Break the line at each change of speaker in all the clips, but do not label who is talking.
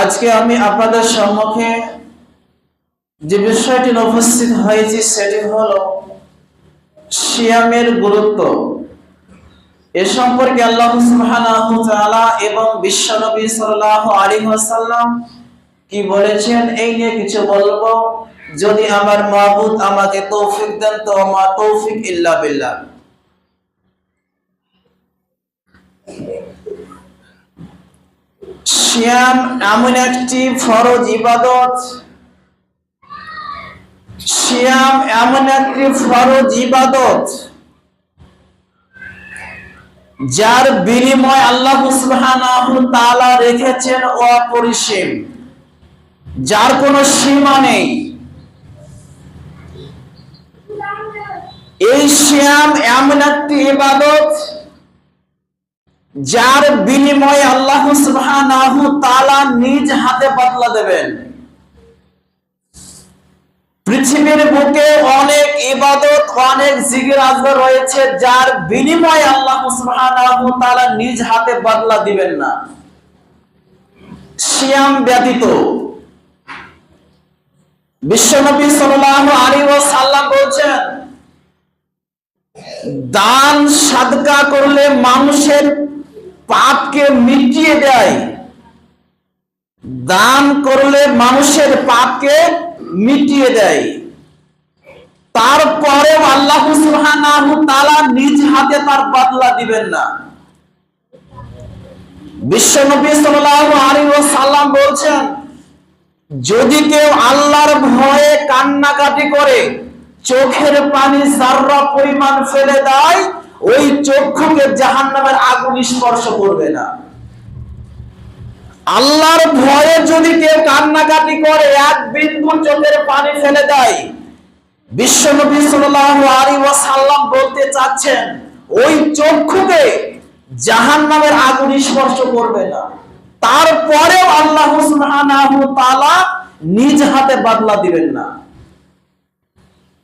আজকে আমি আপনাদের সম্মুখে যে বিষয়টি উপস্থিত হয়েছি, সেটি হলো সিয়ামের গুরুত্ব। এ সম্পর্কে আল্লাহ তাআলা এবং বিশ্বনবী সাল্লাল্লাহু আলাইহি ওয়াসাল্লাম কি বলেছেন, এই নিয়ে কিছু বলব। যদি আমার মাহবুদ আমাকে তৌফিক দেন, তো আমার তৌফিক ইল্লা বিল্লাহ। সিয়াম এমন একটি ফরজ ইবাদত। সিয়াম এমন একটি ফরজ ইবাদত, যার বিনিময় আল্লাহ তাআলা রেখেছেন অপরিসীম, যার কোনো সীমা নেই। এই সিয়াম এমন একটি ইবাদত যার বিনিময়ে আল্লাহ সুবহানাহু নিজ হাতে বদলা দেবেন। পৃথিবীর বুকে অনেক ইবাদত, অনেক জিকির আজগার রয়েছে, যার বিনিময়ে আল্লাহ সুবহানাহু নিজ হাতে বদলা দিবেন না। সিয়াম ব্যতীত। বিশ্বনবী সাল্লাল্লাহু আলাইহি ওয়াসাল্লাম বলেছেন, দান সাদকা করলে মানুষের পাপকে মিটিয়ে দেয়। দান করলে মানুষের পাপকে মিটিয়ে দেয়। তারপরে আল্লাহ তাআলা নিজ হাতে তার বদলা দিবেন না। বিশ্বনবী আলাইহি বলছেন, যদি কেউ আল্লাহর ভয়ে কান্নাকাটি করে, চোখের পানি সাররা পরিমাণ ফেলে দেয় ওই চক্ষুকে জাহান্নামের আগুন স্পর্শ করবে না। আল্লাহর ভয়ে যদি কেউ কান্নাকাটি করে, এক বিন্দু চোখের পানি ফেলে দেয়। বিশ্বনবী বলতে চাচ্ছেন, ওই চক্ষুকে জাহান্নামের আগুন স্পর্শ করবে না। তারপরেও আল্লাহ নিজ হাতে বদলা দিবেন না।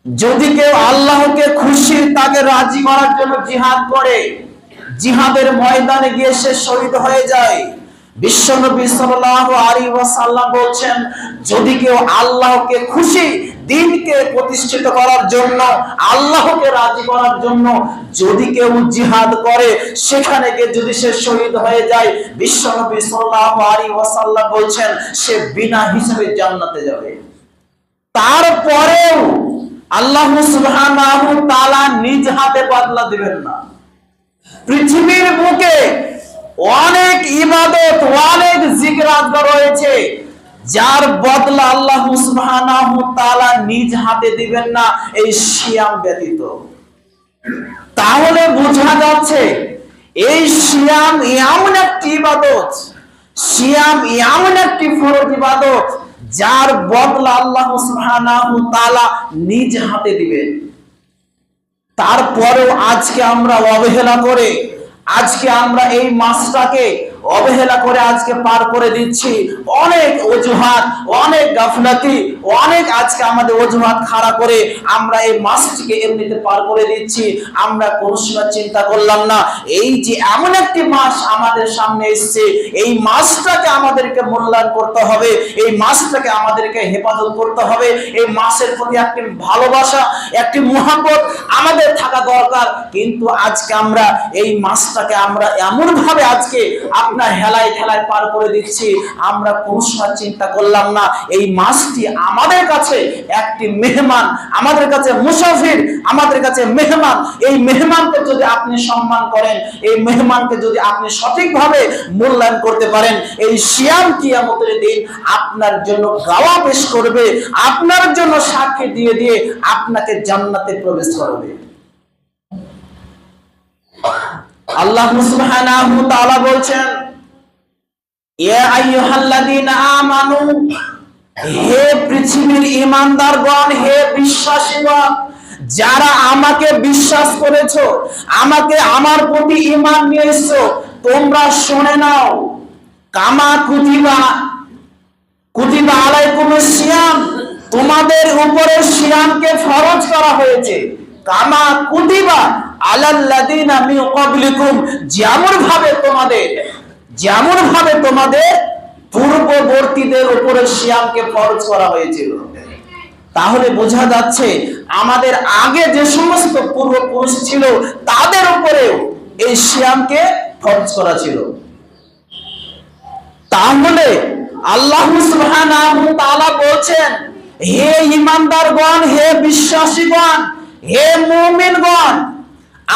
যদি কেউ আল্লাহকে খুশি, তাকে রাজি করার জন্য জিহাদ করে, জিহাদের ময়দানে গিয়ে সে শহীদ হয়ে যায়। কেউ যদি জিহাদ করে, সেখানে গিয়ে যদি সে শহীদ হয়ে যায়, বিশ্বনবী সাল্লাল্লাহু আলাইহি ওয়াসাল্লাম বলছেন, সে বিনা হিসাবে জান্নাতে যাবে। তারপরেও আল্লাহ তাআলা নিজ হাতে বদলা দিবেন না। পৃথিবীর বুকে অনেক ইবাদত, অনেক জিকির রয়েছে, যার বদলা আল্লাহ তাআলা নিজ হাতে দিবেন না, এই শিয়াম ব্যতীত। তাহলে বোঝা যাচ্ছে, এই শিয়াম এমন একটি ইবাদত সিয়াম এমন একটি ফরজ ইবাদত যার বদলা আল্লাহ তাআলা নিজ হাতে দিবেন। তারপরেও আজকে আমরা অবহেলা করে, আজকে আমরা এই মাসটাকে অবহেলা করে আজকে পার করে দিচ্ছি। অনেক অজুহাত, অনেক গাফলাতি, অনেক আজকে আমাদের অজুহাত খাড়া করে আমরা এই মাসটিকে এমনিতে পার করে দিচ্ছি। আমরা কোনো সময় চিন্তা করলাম না। এই যে এমন একটি মাস আমাদের সামনে এসছে, এই মাসটাকে আমাদেরকে মূল্যায়ন করতে হবে, এই মাসটাকে আমাদেরকে হেফাজত করতে হবে। এই মাসের প্রতি একটি ভালোবাসা, একটি মোহাম্মত আমাদের থাকা দরকার। কিন্তু আজকে আমরা এই মাসটাকে আমরা এমন ভাবে আজকে আপনার হেলায় খেলায় পার করে দিচ্ছি, আমরা কোনো সময় চিন্তা করলাম না। এই মাসটি আমাদের কাছে একটি মেহমান, আমাদের কাছে মুসাফির, আমাদের কাছে মেহমান। এই মেহমানকে যদি আপনি সম্মান করেন, এই মেহমানকে যদি আপনি সঠিকভাবে মূল্যায়ন করতে পারেন, এই শিয়াম কিয়ামতের দিন আপনার জন্য গাওয়া পেশ করবে, আপনার জন্য সাক্ষী দিয়ে দিয়ে আপনাকে জান্নাতে প্রবেশ করবে। আল্লাহ সুবহানাহু তাআলা বলছেন আমানু, হে পৃথিবীর ঈমানদারগণ, হে বিশ্বাসীগণ, যারা আমাকে বিশ্বাস করেছ, আমাকে আমার প্রতি এসেছ, তোমরা শুনে নাও। কামা কুতিবা কুতিবা তোমাদের উপরে সিয়ামকে ফরজ করা হয়েছে। কামা কুতিবা আলাল্লাযিনা মিন ক্বাবলিকুম যেমন ভাবে তোমাদের যেমন ভাবে তোমাদের পূর্ববর্তীদের উপরে সিয়ামকে ফরজ করা হয়েছিল। তাহলে বোঝা যাচ্ছে আমাদের আগে যে সমস্ত পূর্বপুরুষ ছিল, তাদের উপরেও এই সিয়ামকে ফরজ করা ছিল। তাহলে আল্লাহ তাআলা বলছেন, হে ইমানদারগণ হে বিশ্বাসীগণ, হে মুমিনগণ,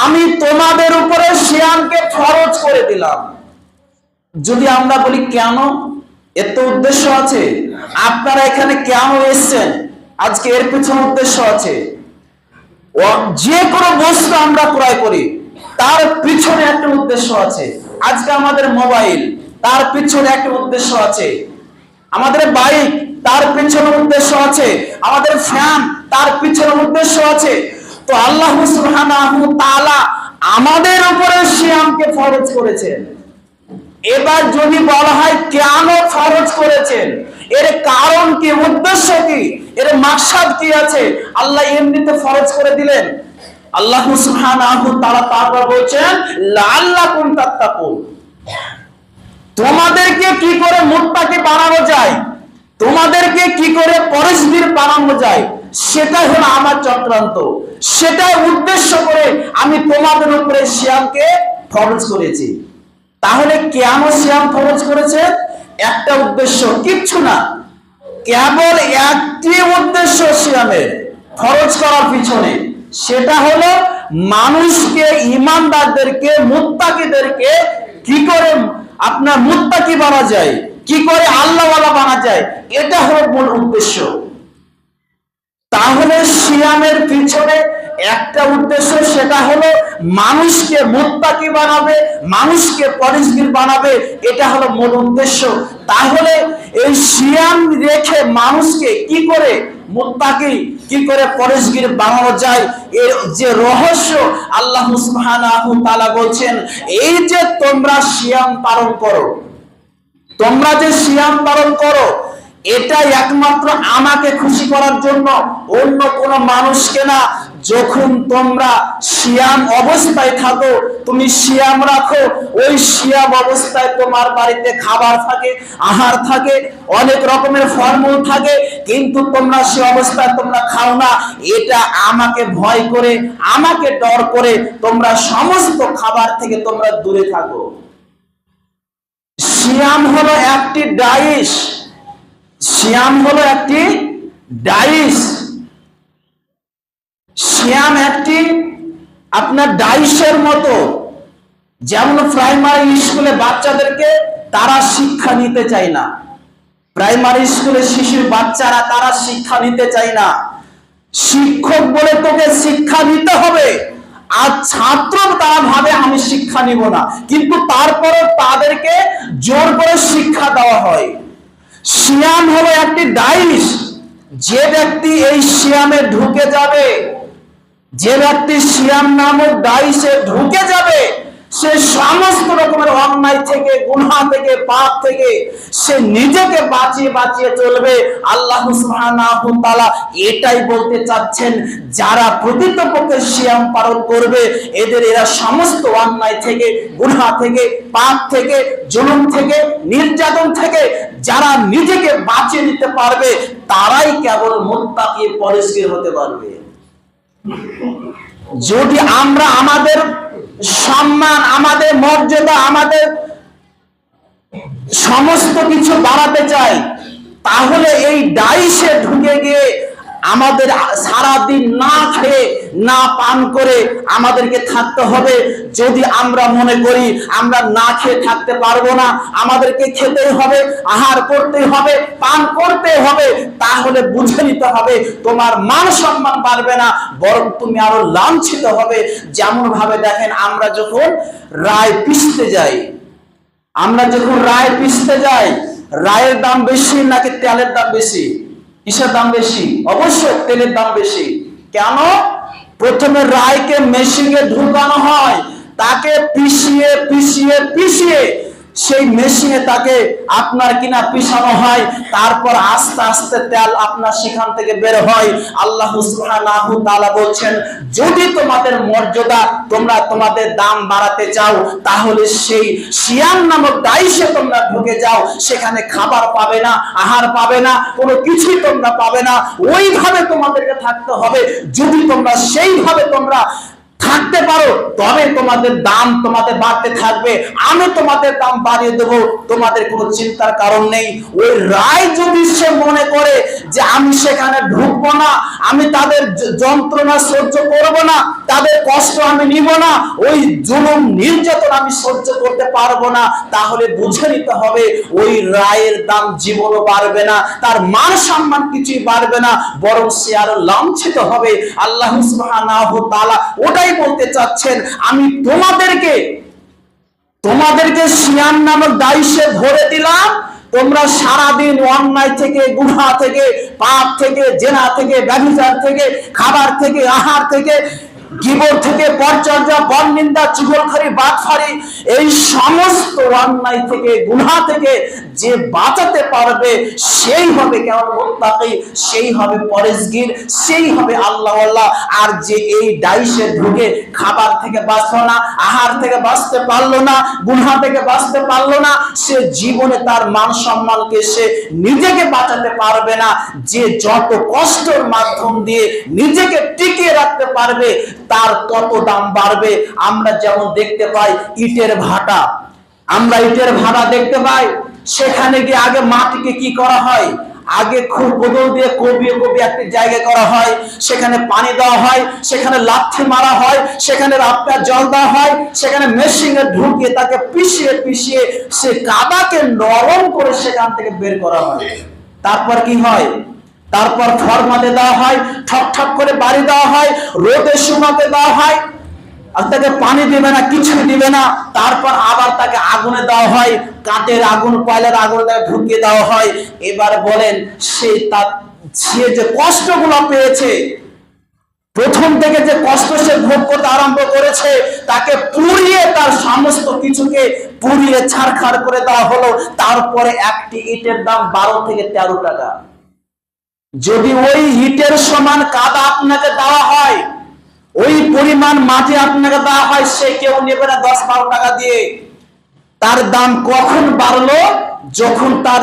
আমি তোমাদের উপরে সিয়ামকে ফরজ করে দিলাম। যদি আমরা বলি কেন, এর তো উদ্দেশ্য আছে। আপনারা এখানে কেন এসছেন? আজকে এর পিছনে উদ্দেশ্য আছে। যে কোনো বস্তু আমরা ক্রয় করি, তার পিছনে একটা উদ্দেশ্য আছে। আজকে আমাদের মোবাইল, তার পিছনে একটা উদ্দেশ্য আছে। আমাদের বাইক, তার পিছনে উদ্দেশ্য আছে। আমাদের ফ্যান, তার পিছনে উদ্দেশ্য আছে। তো আল্লাহ সুবহানাহু তাআলা আমাদের উপরে সিয়ামকে ফরজ করেছেন। এবার যদি বলা হয় কেন ফরজ করেছেন? এর কারণ কি, উদ্দেশ্য কি? এর মাকসাদ কি আছে? আল্লাহ এমনিতে ফরজ করে দিলেন। আল্লাহ সুবহানাহু তাআলা তারপর বলছেন, লাআল্লাকুম তাত্তাকুন। তোমাদেরকে কি করে মুত্তাকি বানানো যায়? তোমাদেরকে কি করে পরিস্থিতির বানানো যায়? সেটাই হলো আমার চক্রান্ত। সেটাই উদ্দেশ্য করে আমি তোমাদের উপরে শ্যামকে ফরজ করেছি। তাহলে কেন শ্যাম ফরজ করেছে? একটা উদ্দেশ্য, কিচ্ছু না। কেবল একটি উদ্দেশ্য শ্যামের খরচ করার পিছনে। সেটা হলো মানুষকে, ইমানদারদেরকে, মুত্তাকিদেরকে কি করে আপনার মুত্তাকি বানা যায়? কি করে আল্লাহওয়ালা বানা যায়? এটা হলো মূল উদ্দেশ্য। তাহলে সিয়ামের পিছনে একটা উদ্দেশ্য সেটা হলো মানুষকে মুত্তাকি বানাবে, মানুষকে পরিষ্কার বানাবে, এটা হলো মূল উদ্দেশ্য। তাহলে এই সিয়াম রেখে মানুষকে কি করে মুত্তাকি, কি করে পরিষ্কার বানানো যায়, এর যে রহস্য আল্লাহ সুবহানাহু তাআলা বলছেন, এই যে তোমরা সিয়াম পালন করো, তোমরা যে সিয়াম পালন করো এটা একমাত্র আমাকে খুশি করার জন্য, অন্য কোন মানুষকে না যখন তোমরা শিয়াম অবস্থায় থাকো, তুমি শিয়াম রাখো। ওই শিয়াম অবস্থায় তোমার বাড়িতে খাবার থাকে, আহার থাকে, অনেক রকমের ফলমূল থাকে, কিন্তু তোমরা সে অবস্থায় তোমরা খাও না। এটা আমাকে ভয় করে, আমাকে ডর করে তোমরা সমস্ত খাবার থেকে তোমরা দূরে থাকো। শিয়াম হলো একটি ডাইশ। শিয়াম হলো একটি ডাইস সিয়াম একটি আপনার ডাইসের মতো, যেমন প্রাইমারি স্কুলে বাচ্চাদেরকে তারা শিক্ষা নিতে চায় না। প্রাইমারি স্কুলে শিশুর বাচ্চারা তারা শিক্ষা নিতে চায় না। শিক্ষক বলে তোকে শিক্ষা নিতে হবে, আর ছাত্র তারা ভাবে আমি শিক্ষা নিব না। কিন্তু তারপরে তাদেরকে জোর করে শিক্ষা দেওয়া হয়। সিয়াম হলো একটি ডাইস যে ব্যক্তি এই সিয়ামে ঢুকে যাবে যে ব্যক্তি সিয়াম নামক ডাইসে ঢুকে যাবে, সে সমস্ত রকমের অন্যায় থেকে, গুনাহ থেকে, পাপ থেকে, সে নিজেকে বাঁচিয়ে বাঁচিয়ে চলবে। আল্লাহ এটাই বলতে চাচ্ছেন, যারা প্রকৃতপক্ষে সিয়াম পালন করবে, এদের এরা সমস্ত অন্যায় থেকে, গুনাহ থেকে, পাপ থেকে, জুলুম থেকে, নির্যাতন থেকে, যারা নিজেকে বাঁচিয়ে নিতে পারবে, তারাই কেবল মুত্তাকি পরিষ্কার হতে পারবে। যদি আমরা আমাদের সম্মান, আমাদের মর্যাদা, আমাদের সমস্ত কিছু বাড়াতে চাই, তাহলে এই ডাইসে ঢুকে গিয়ে আমাদের সারাদিন না খেয়ে, না পান করে আমাদেরকে থাকতে হবে। যদি আমরা মনে করি আমরা না খেয়ে থাকতে পারব না, আমাদেরকে খেতেই হবে, আহার করতে হবে, পান করতে হবে, তাহলে বুঝে নিতে হবে তোমার মান সম্মান বাড়বে না, বরং তুমি আরও লাঞ্ছিত হবে। যেমন ভাবে দেখেন আমরা যখন রায় পিষতে যাই, আমরা যখন রায় পিষতে যাই, রায়ের দাম বেশি নাকি তেলের দাম বেশি? কিসের দাম বেশি? অবশ্যই তেলের দাম বেশি। কেন? প্রথমে রায়কে মেশিনে ঢুকানো হয়। তাকে পিষিয়ে পিষিয়ে পিষিয়ে সেই মেশিনে তাকে আপনার কিনা পিছানো হয়। তারপর আস্তে আস্তে তেল আপনার সেখান থেকে বের হয়। আল্লাহ বলছেন, যদি তোমাদের মর্যাদা তোমরা তোমাদের দাম বাড়াতে চাও, তাহলে সেই শিয়াম নামক দাইসে তোমরা ঢুকে যাও, সেখানে খাবার পাবে না, আহার পাবে না, কোনো কিছুই তোমরা পাবে না। ওইভাবে তোমাদেরকে থাকতে হবে। যদি তোমরা সেইভাবে তোমরা থাকতে পারো, তবে তোমাদের দাম তোমাদের বাড়তে থাকবে। আমি তোমাদের দাম বাড়িয়ে দেব, তোমাদের কোনো চিন্তার কারণ নেই। ওই রায় যদি সে মনে করে যে আমি সেখানে ঢুকবো না, আমি তাদের যন্ত্রণা সহ্য করব না, তাদের কষ্ট আমি নিব না, ওই জুলুম নির্যাতন আমি সহ্য করতে পারব না, তাহলে বুঝে নিতে হবে, ওই রায়ের দাম জীবনও বাড়বে না, তার মান সম্মান কিছুই বাড়বে না, বরং সে আরও লাঞ্ছিত হবে। আল্লাহ সুবহানাহু তাআলা ওটাই বলতে চাচ্ছেন, আমি তোমাদেরকে তোমাদেরকে শিয়ান নামক দায়িত্বে ভরে দিলাম। তোমরা সারাদিন অন্যায় থেকে, গুহা থেকে, পাপ থেকে, জেনা থেকে ব্যবচার থেকে, খাবার থেকে, আহার থেকে গিবর থেকে পরচর্যা বরনিন্দা চুগলখড়ি বাটফারি এই সমস্ত অন্যায় থেকে গুণা থেকে যে বাঁচাতে পারবে, সেই হবে কেমন মোত্তাকি, সেই হবে পরেশগির, সেই হবে আল্লাহ আল্লাহ। আর যে এই ডাইসে ঢুকে খাবার থেকে বাঁচলো না, আহার থেকে বাঁচতে পারল না, গুনহা থেকে বাঁচতে পারল না, সে জীবনে তার মান সম্মানকে সে নিজেকে বাঁচাতে পারবে না। যে যত কষ্টের মাধ্যম দিয়ে নিজেকে টিকিয়ে রাখতে পারবে তার তত দাম বাড়বে? আমরা যেমন দেখতে পাই ইটের ভাটা। আমরা ইটের ভাটা দেখতে পাই। সেখানে গিয়ে আগে মাটিকে কি করা হয়? আগে খুব বদল দিয়ে কবিয়ে কবি একটি জায়গা করা হয়। সেখানে পানি দেওয়া হয়, সেখানে লাথি মারা হয়, সেখানে আপনার জল দেওয়া হয়, সেখানে মেশিনে ঢুকিয়ে তাকে পিষিয়ে পিষিয়ে সে কাদাকে নরম করে সেখান থেকে বের করা হয়। তারপর কি হয়? তারপর ফরমাতে দেওয়া হয়, ঠক ঠক করে বাড়ি দেওয়া হয়, রোদে শুকাতে দেওয়া হয়, আর তাকে পানি দিবে না কিছু দিবে না। তারপর আবার তাকে আগুনে দেওয়া হয়, কাঠের আগুন, কয়লার আগুন ঢুকিয়ে দেওয়া হয়। এবার বলেন, সে তার, সে যে কষ্টগুলো পেয়েছে, প্রথম থেকে যে কষ্ট সে ভোগ করতে আরম্ভ করেছে, তাকে পুড়িয়ে তার সমস্ত কিছুকে পুড়িয়ে ছাড়খাড় করে দেওয়া হলো। তারপরে একটি ইটের দাম বারো থেকে তেরো টাকা। যদি ওই হিটের সমান কাদা আপনাকে দেওয়া হয়, ওই পরিমাণ মাটি আপনাকে দেওয়া হয়, সে কেউ নেবে না দশ বারো টাকা দিয়ে। তার দাম কখন বাড়লো? যখন তার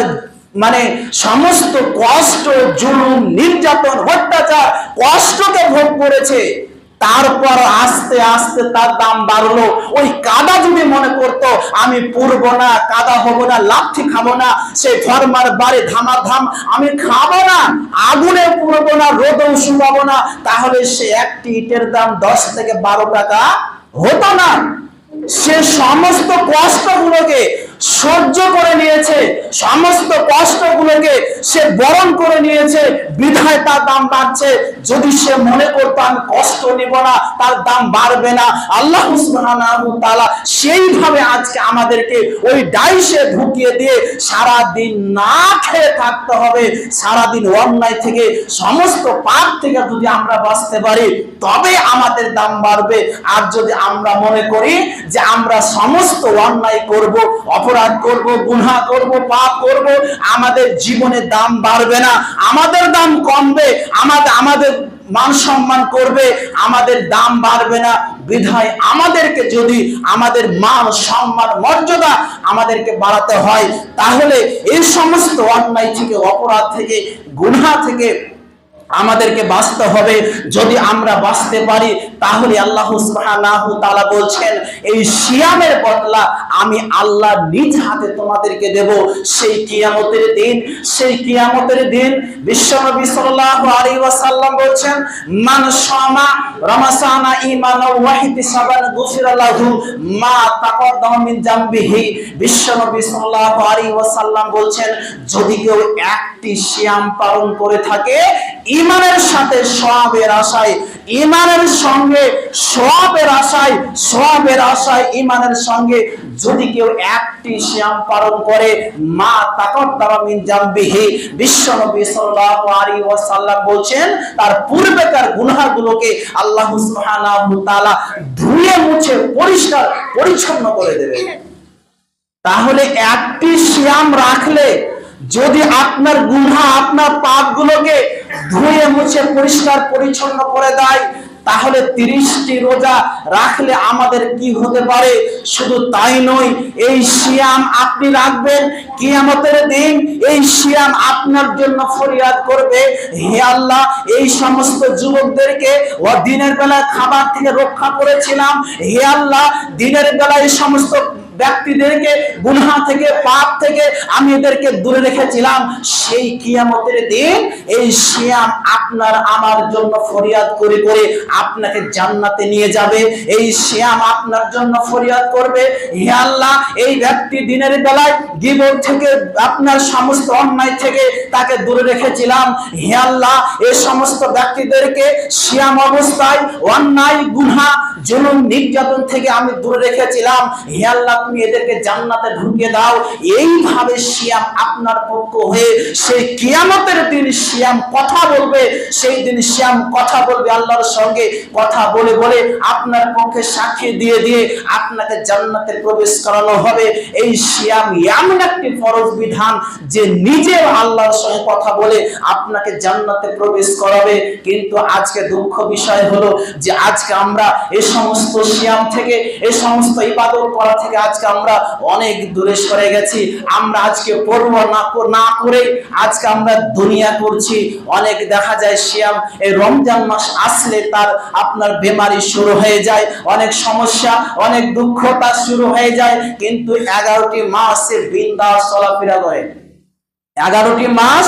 মানে সমস্ত কষ্ট, জুলুম, নির্যাতন, অত্যাচার, কষ্টকে ভোগ করেছে। তারপর আস্তে আস্তে তার দাম বাড়লো। ওই কাদা যদি মনে করতো, আমি পুরবো না, কাদা হব না, লাঠি খাব না সেই ফরমার বাড়ি ধামা ধাম আমি খাব না, আগুনে পুরবো না, রোদেও শুকাবো না, তাহলে সে একটি ইটের দাম দশ থেকে বারো টাকা হতো না। সে সমস্ত কষ্টগুলোকে সহ্য করে নিয়েছে। সমস্ত কষ্টগুলোকে সে বরণ করে নিয়েছে। বিধায় তার দাম বাড়ছে। যদি সে মনে করতো, আমি কষ্ট নিব না, তার দাম বাড়বে না। আল্লাহ তাআলা সেইভাবে আজকে আমাদেরকে ওই ডাইসে ঢুকিয়ে দিয়ে সারা দিন না খেয়ে থাকতে হবে। সারা দিন অন্যায় থেকে, সমস্ত পাপ থেকে যদি আমরা বাঁচতে পারি, তবে আমাদের দাম বাড়বে। আর যদি আমরা মনে করি যে আমরা সমস্ত অন্যায় করব অপরাধ করব, গুনাহ করব, পাপ করব, আমাদের জীবনে দাম বাড়বে না। আমাদের দাম কমবে, আমাদের আমাদের মান সম্মান করবে, আমাদের দাম বাড়বে না। বিধায় আমাদেরকে যদি আমাদের মান সম্মান মর্যাদা আমাদেরকে বাড়াতে হয়, তাহলে এই সমস্ত অন্যায় থেকে, অপরাধ থেকে, গুনাহ থেকে আমাদেরকে বাঁচতে হবে। যদি আমরা বাঁচতে পারি, তাহলে আল্লাহ তাআলা বলছেন, এই সিয়ামের বদলা আমি আল্লাহ নিজ হাতে তোমাদেরকে দেব। সেই কিয়ামতের দিন, সেই কিয়ামতের দিন বিশ্বনবী সাল্লাল্লাহু আলাইহি ওয়াসাল্লাম বলছেন, মান শামা রমাসানা ঈমানা ওয়া ইহতিসাবান গুফিরা লাহু মা তাকদ্দামা মিন জামবিহি। বিশ্বনবী সাল্লাল্লাহু আলাইহি ওয়াসাল্লাম বলছেন, যদি কেউ একটি সিয়াম পালন করে থাকে ইমানের সাথে সওয়াবের আশায়, ইমানের সঙ্গে সওয়াবের আশায় সবের আশায়, ইমানের সঙ্গে যদি কেউ একটি সিয়াম পালন করে, মা তাকদ্দামা মিন জামবিহি, বিশ্বনবী সাল্লাল্লাহু আলাইহি ওয়াসাল্লাম বলছেন, তার পূর্বেকার গুনাহগুলোকে আল্লাহ সুবহানাহু তাআলা ধুয়ে মুছে, পরিষ্কার, পরিচ্ছন্ন করে দেবে। তাহলে একটি সিয়াম রাখলে যদি আপনার গুনা আপনার পাপগুলোকে ধুয়ে, মুছে, পরিষ্কার, পরিচ্ছন্ন করে দেয়, তাহলে তিরিশটি রোজা রাখলে আমাদের কি হতে পারে? শুধু তাই নয়, এই শিয়াম আপনি রাখবেন কিয়ামতের দিন, এই শিয়াম আপনার জন্য ফরিয়াদ করবে। হে আল্লাহ, এই সমস্ত যুবকদেরকে ও দিনের বেলায় খাবার থেকে রক্ষা করেছিলাম। হে আল্লাহ, দিনের বেলায় এই সমস্ত ব্যক্তিদেরকে, গুনহা থেকে, পাপ থেকে আমি এদেরকে দূরে রেখেছিলাম। সেই কিয়ামতের দিন এই শিয়াম আপনার আমার জন্য ফরিয়াদ করে করে আপনাকে জান্নাতে নিয়ে যাবে। এই শিয়াম আপনার জন্য ফরিয়াদ করবে। হে আল্লাহ, এই ব্যক্তি দিনের বেলায় গিবর থেকে আপনার সমস্ত অন্যায় থেকে তাকে দূরে রেখেছিলাম। হে আল্লাহ এই সমস্ত ব্যক্তিদেরকে শিয়াম অবস্থায় অন্যায়, গুনহা, জুলুম, নির্যাতন থেকে আমি দূরে রেখেছিলাম। হে আল্লাহ তুমি এদেরকে জান্নাতে ঢুকিয়ে দাও। এইভাবে শিয়াম আপনার পক্ষ হয়ে সেই কিয়ামতের দিন শিয়াম কথা বলবে, সেই দিন শিয়াম কথা বলবে, আল্লাহর সঙ্গে কথা বলে বলে আপনার পক্ষে সাক্ষী দিয়ে দিয়ে আপনাকে জান্নাতে প্রবেশ করানো হবে। এই শিয়াম এমন একটি ফরজ বিধান যে নিজে আল্লাহর সঙ্গে কথা বলে আপনাকে জান্নাতে প্রবেশ করাবে। কিন্তু আজকে দুঃখ বিষয় হলো যে আজকে আমরা এই সমস্ত শিয়াম থেকে এই সমস্ত ইবাদত করা থেকে আজকে আমরা অনেক দূরে সরে গেছি। আমরা আজকে পড়ব না না করে। আজকে আমরা দুনিয়া করছি। অনেক দেখা যায় শিয়াম, এই রমজান মাস আসলে তার আপনার বেমারি শুরু হয়ে যায়। অনেক সমস্যা, অনেক দুঃখ তার শুরু হয়ে যায়। কিন্তু এগারোটি মাস বিন্দাস চলাফেরা করে। এগারোটি মাস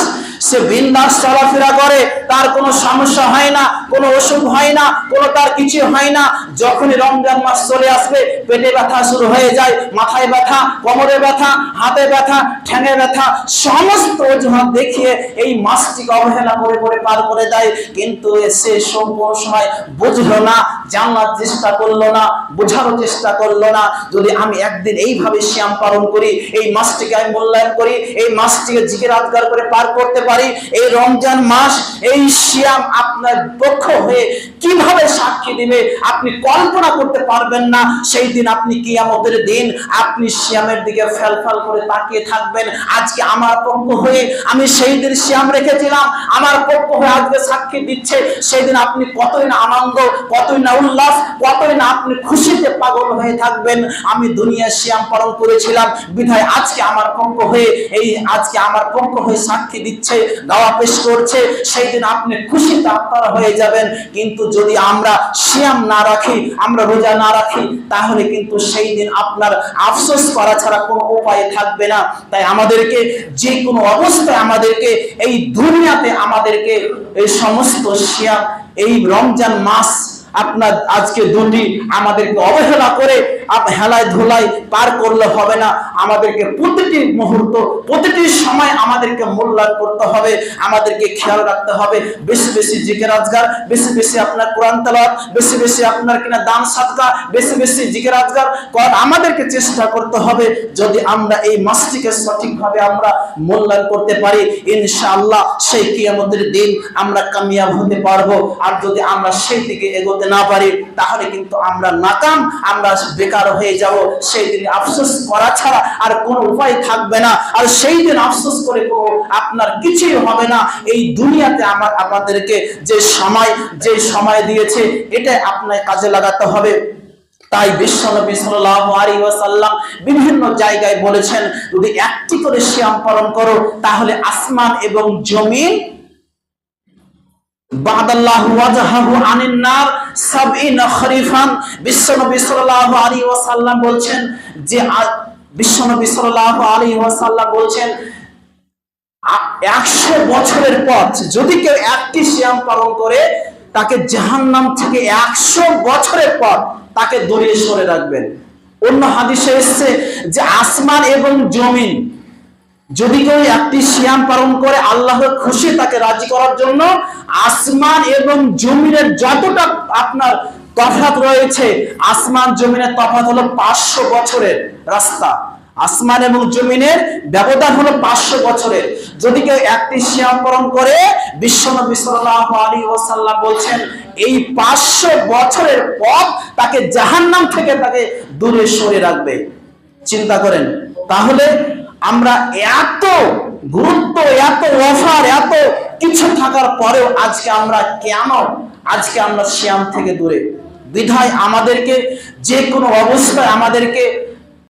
সে বিন্দাস চলাফেরা করে, তার কোনো সমস্যা হয় না, কোনো অসুখ হয় না, কোনো তার কিছু হয় না। যখনই রমজান মাস চলে আসবে, পেটে ব্যথা শুরু হয়ে যায়, মাথায় ব্যথা, কোমরে ব্যথা, হাতে ব্যথা, ঠ্যাঙে ব্যথা, সমস্ত অজুহাত দেখিয়ে এই মাসটিকে অবহেলা করে করে পার করে দেয়। কিন্তু সে সম্পূর্ণ সময় বুঝলো না জানার চেষ্টা করল না, বোঝারও চেষ্টা করল না, যদি আমি একদিন এইভাবে শ্যাম পালন করি, এই মাসটিকে আমি মূল্যায়ন করি, এই মাসটিকে জিকে আজগার করে পার করতে পারি এই রমজান মাস, এই শ্যাম আপনার পক্ষ হয়ে কীভাবে সাক্ষী দিবে আপনি কল্পনা করতে পারবেন না। সেই দিন আপনি কিয়ামতের দিন আপনি শ্যামের দিকে ফেলফাল করে তাকিয়ে থাকবেন। আজকে আমার পক্ষ হয়ে আমি সেই দিন শ্যাম রেখেছিলাম। আমার পক্ষ হয়ে আজকে সাক্ষী দিচ্ছে। সেই দিন আপনি কতই না আনন্দ, কতই না উল্লাস, কতই না আপনি খুশিতে পাগল হয়ে থাকবেন। আমি দুনিয়া শ্যাম পালন করেছিলাম। বিধায় আজকে আমার পক্ষ হয়ে, এই আজকে আমার পক্ষ হয়ে সাক্ষী দিচ্ছে। দাওয়া পেশ করছে সেই দিন আপনি খুশিতে আপনারা হয়ে যাবেন। কিন্তু যদি আমরা শ্যাম না রাখি, আমরা রোজা না রাখি, তাহলে কিন্তু সেই দিন আপনার আফসোস করা ছাড়া কোনো উপায় থাকবে না। তাই আমাদেরকে যে কোনো অবস্থায় আমাদেরকে, এই দুনিয়াতে আমাদেরকে এই সমস্ত শ্যাম এই রমজান মাস আপনার আজকে দুটি আমাদেরকে অবহেলা করে হেলায় ধুলায় পার করলে হবে না। আমাদেরকে প্রতিটি মুহূর্ত, প্রতিটি সময় আমাদেরকে মূল্যায়ন করতে হবে, আমাদেরকে খেয়াল রাখতে হবে। বেশি বেশি জিকের আজগার বেশি বেশি আপনার কোরআন তেলাওয়াত, বেশি বেশি আপনার কিনা দান সাদকা, বেশি বেশি জিকের আজগার করার আমাদেরকে চেষ্টা করতে হবে। যদি আমরা এই মাসটিকে সঠিকভাবে আমরা মূল্যায়ন করতে পারি, ইনশাআল্লাহ সেই কিয়ামতের দিন আমরা কামিয়াব হতে পারব। আর যদি আমরা সেই দিকে এগোতে না পারি, তাহলে কিন্তু আমরা নাকাম, আমরা বেকার হয়ে যাব। সেই দিন আফসোস করা ছাড়া আর কোনো উপায় থাকবে না। আর সেই দিন আফসোস করে আপনার কিছুই হবে না। এই দুনিয়াতে আমার, আপনাদেরকে যে সময় যে সময় দিয়েছে, এটা আপনার কাজে লাগাতে হবে। তাই বিশ্বনবী সাল্লাল্লাহু বিভিন্ন জায়গায় বলেছেন, যদি একটি করে সিয়াম পালন করো, তাহলে আসমান এবং জমিন বাদাল্লাহু ওয়াজহাহু আনিন নার সাবঈনা খরিফান বিশ্বনবী সাল্লাল্লাহু আলাইহি ওয়াসাল্লাম বলছেন যে বিশ্বনবী সাল্লাল্লাহু আলাইহি ওয়াসাল্লাম বলছেন একশো বছরের পথ যদি কেউ একটি সিয়াম পালন করে, তাকে জাহান্নাম থেকে একশো বছরের পর তাকে দূরে সরে রাখবেন। অন্য হাদিসে এসছে যে, আসমান এবং জমিন যদি কেউ একটি সিয়াম পালন করে আল্লাহর খুশি তাকে রাজি করার জন্য আসমান এবং জমিনের যতটা আপনার তফাৎ রয়েছে, আসমান জমিনের তফাৎ হলো পাঁচশো বছরের রাস্তা। আসমান এবং জমিনের ব্যবধান হলো পাঁচশো বছরের। যদি কেউ একটি সিয়াম পালন করে বিশ্বনবী সাল্লাল্লাহু আলাইহি ওয়াসাল্লাম বলছেন, এই পাঁচশো বছরের পথ তাকে জাহান্নাম থেকে তাকে দূরে সরে রাখবে। চিন্তা করেন, তাহলে আমরা এত গুরুত্ব, এত অফার এত কিছু থাকার পরেও আজকে আমরা কেন আজকে আমরা শ্যাম থেকে দূরে। বিধায় আমাদেরকে যে কোনো অবস্থায় আমাদেরকে